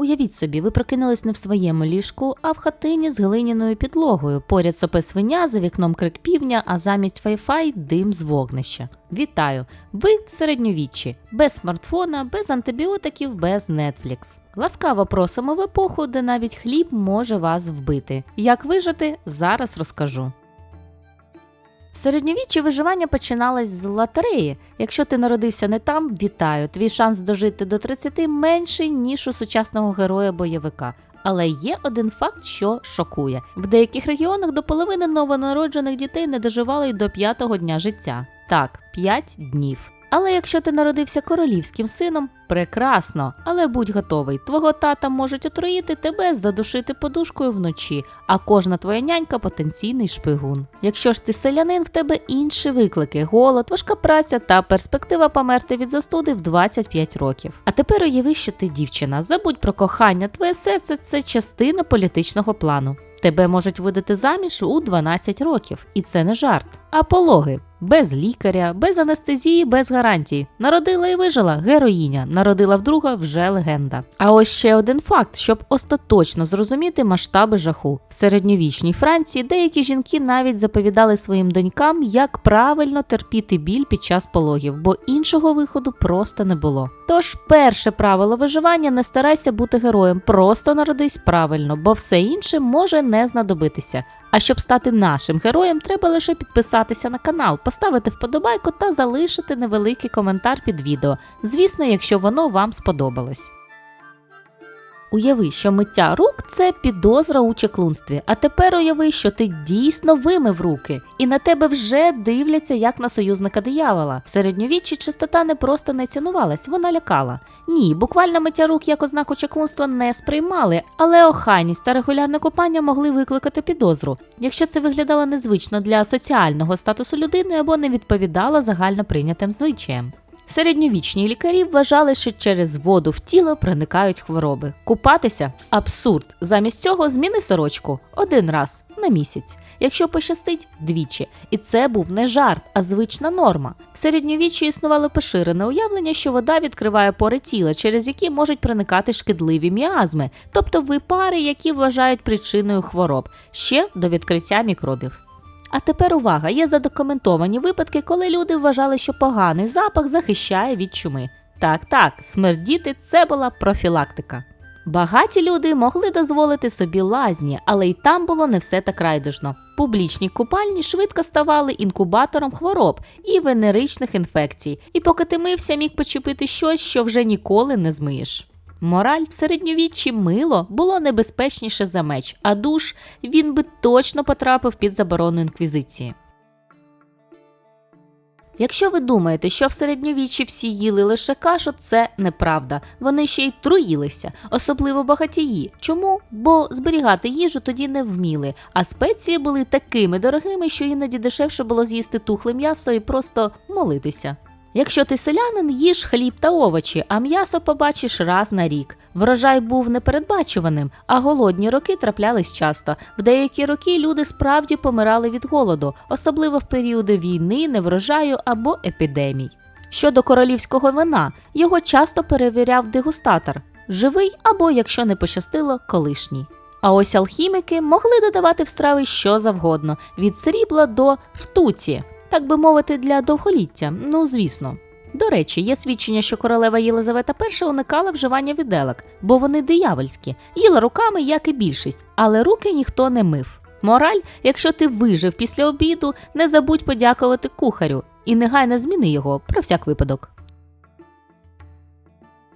Уявіть собі, ви прокинулись не в своєму ліжку, а в хатині з глиняною підлогою. Поряд сопе свиня, за вікном крик півня, а замість Wi-Fi дим з вогнища. Вітаю! Ви в середньовіччі, без смартфона, без антибіотиків, без Netflix. Ласкаво просимо в епоху, де навіть хліб може вас вбити. Як вижити, зараз розкажу. Середньовіччі виживання починалось з лотереї. Якщо ти народився не там, вітаю. Твій шанс дожити до 30 менший, ніж у сучасного героя-бойовика. Але є один факт, що шокує: в деяких регіонах до половини новонароджених дітей не доживали й до п'ятого дня життя. Так, 5 днів. Але якщо ти народився королівським сином, прекрасно, але будь готовий, твого тата можуть отруїти тебе, задушити подушкою вночі, а кожна твоя нянька потенційний шпигун. Якщо ж ти селянин, в тебе інші виклики: голод, важка праця та перспектива померти від застуди в 25 років. А тепер уяви, що ти дівчина. Забудь про кохання, твоє серце це частина політичного плану. Тебе можуть видати заміж у 12 років, і це не жарт. А пологи без лікаря, без анестезії, без гарантій. Народила і вижила героїня, народила вдруга вже легенда. А ось ще один факт, щоб остаточно зрозуміти масштаби жаху. В середньовічній Франції деякі жінки навіть заповідали своїм донькам, як правильно терпіти біль під час пологів, бо іншого виходу просто не було. Тож, перше правило виживання не старайся бути героєм, просто народись правильно, бо все інше може не знадобитися. А щоб стати нашим героєм, треба лише підписатися на канал, поставити вподобайку та залишити невеликий коментар під відео. Звісно, якщо воно вам сподобалось. Уяви, що миття рук це підозра у чеклунстві. А тепер уяви, що ти дійсно вимив руки, і на тебе вже дивляться як на союзника диявола. В середньовіччі чистота не просто не цінувалась, вона лякала. Ні, буквально миття рук як ознаку чеклунства не сприймали, але охайність та регулярне купання могли викликати підозру, якщо це виглядало незвично для соціального статусу людини або не відповідало загально прийнятим звичаям. Середньовічні лікарі вважали, що через воду в тіло проникають хвороби. Купатися абсурд. Замість цього зміни сорочку один раз на місяць, якщо пощастить двічі. І це був не жарт, а звична норма. В середньовіччі існувало поширене уявлення, що вода відкриває пори тіла, через які можуть проникати шкідливі міазми, тобто випари, які вважають причиною хвороб, ще до відкриття мікробів. А тепер увага, є задокументовані випадки, коли люди вважали, що поганий запах захищає від чуми. Так, так, смердіти це була профілактика. Багаті люди могли дозволити собі лазні, але й там було не все так райдужно. Публічні купальні швидко ставали інкубатором хвороб і венеричних інфекцій, і поки ти мився, міг почепити щось, що вже ніколи не змиєш. Мораль в середньовіччі мило було небезпечніше за меч, а душ він би точно потрапив під заборону інквізиції. Якщо ви думаєте, що в середньовіччі всі їли лише кашу, це неправда. Вони ще й труїлися, особливо багатії. Чому? Бо зберігати їжу тоді не вміли, а спеції були такими дорогими, що іноді дешевше було з'їсти тухле м'ясо і просто молитися. Якщо ти селянин, їж хліб та овочі, а м'ясо побачиш раз на рік. Врожай був непередбачуваним, а голодні роки траплялись часто. В деякі роки люди справді помирали від голоду, особливо в періоди війни, неврожаю або епідемій. Щодо королівського вина, його часто перевіряв дегустатор живий або, якщо не пощастило, колишній. А ось алхіміки могли додавати в страви що завгодно від срібла до ртуті так би мовити, для довголіття. Ну, звісно. До речі, є свідчення, що королева Єлизавета І уникала вживання віделок, бо вони диявольські, їла руками, як і більшість, але руки ніхто не мив. Мораль, якщо ти вижив після обіду, не забудь подякувати кухарю і негайно зміни його про всяк випадок.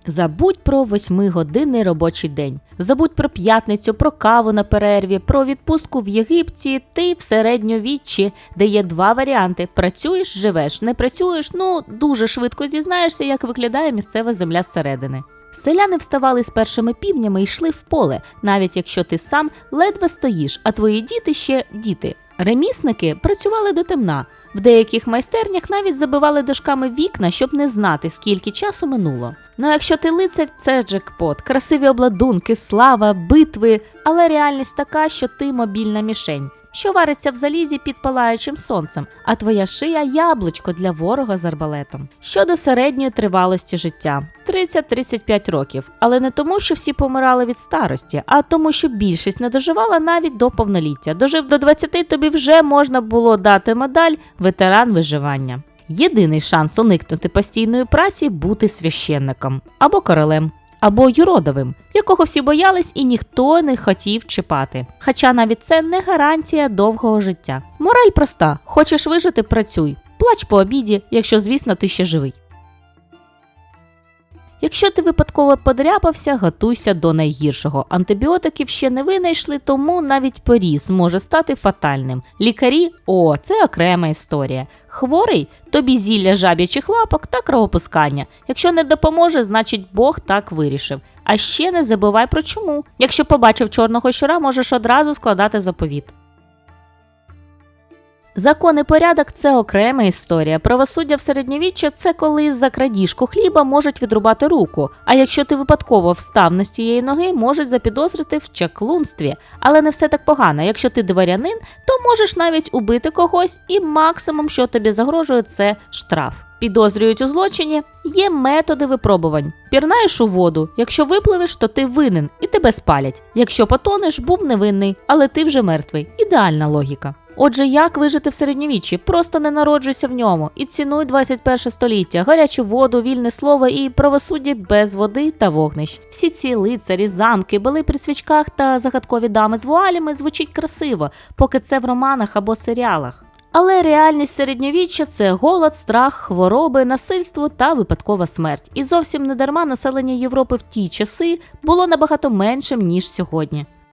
Забудь про восьмигодинний робочий день. Забудь про п'ятницю, про каву на перерві, про відпустку в Єгипті, ти в середньовіччі, де є два варіанти: працюєш, живеш, не працюєш, ну дуже швидко дізнаєшся, як виглядає місцева земля зсередини. Селяни вставали з першими півнями і йшли в поле, навіть якщо ти сам ледве стоїш, а твої діти ще діти. Ремісники працювали до темна. В деяких майстернях навіть забивали дошками вікна, щоб не знати, скільки часу минуло. Ну якщо ти лицар, це джекпот, красиві обладунки, слава, битви, але реальність така, що ти мобільна мішень. Що вариться в залізі під палаючим сонцем, а твоя шия яблучко для ворога з арбалетом. Щодо середньої тривалості життя 30-35 років, але не тому, що всі помирали від старості, а тому, що більшість не доживала навіть до повноліття. Дожив до 20, тобі вже можна було дати медаль ветеран виживання. Єдиний шанс уникнути постійної праці бути священником або королем. Або юродовим, якого всі боялись і ніхто не хотів чіпати. Хоча навіть це не гарантія довгого життя. Мораль проста: хочеш вижити, працюй, плач по обіді, якщо, звісно, ти ще живий. Якщо ти випадково подряпався, готуйся до найгіршого. Антибіотиків ще не винайшли, тому навіть поріз може стати фатальним. Лікарі о, це окрема історія. Хворий тобі зілля жаб'ячих лапок та кровопускання. Якщо не допоможе, значить Бог так вирішив. А ще не забувай про чому. Якщо побачив чорного щура, можеш одразу складати заповіт. Закон і порядок це окрема історія. Правосуддя в середньовіччя це коли за крадіжку хліба можуть відрубати руку. А якщо ти випадково встав з цієї ноги, можуть запідозрити в чаклунстві. Але не все так погано. Якщо ти дворянин, то можеш навіть убити когось, і максимум, що тобі загрожує, це штраф. Підозрюють у злочині, є методи випробувань. Пірнаєш у воду. Якщо випливеш, то ти винен і тебе спалять. Якщо потонеш, був невинний, але ти вже мертвий. Ідеальна логіка. Отже, як вижити в середньовіччі? Просто не народжуйся в ньому і цінуй 21 століття, гарячу воду, вільне слово і правосуддя без води та вогнищ. Всі ці лицарі, замки, били при свічках та загадкові дами з вуалями звучить красиво, поки це в романах або серіалах. Але реальність середньовіччя це голод, страх, хвороби, насильство та випадкова смерть. І зовсім не дарма населення Європи в ті часи було набагато меншим ніж сьогодні.